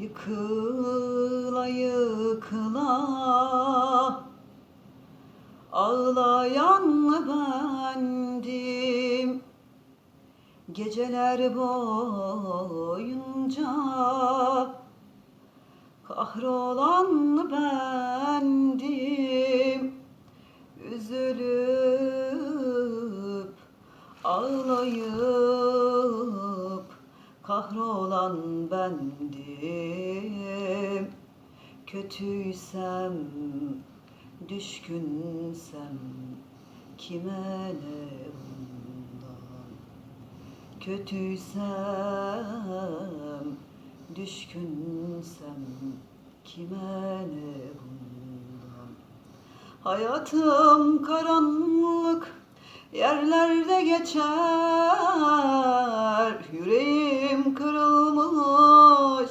Yıkıla yıkıla. Ağlayan bendim? Geceler boyunca Kahrolan bendim? Üzülüp ağlayıp Kahrolan bendim Kötüysem, düşkünsem Kime ne bundan Kötüysem, düşkünsem kime ne bundan? Hayatım karanlık yerlerde geçer, yüreğim kırılmış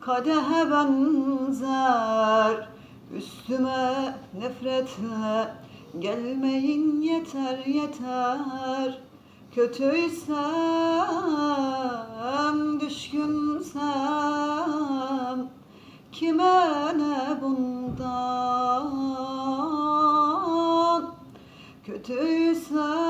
kadehe benzer. Üstüme nefretle gelmeyin yeter yeter. Kötüysem, düşkünsem Kime ne bundan Kötüysem,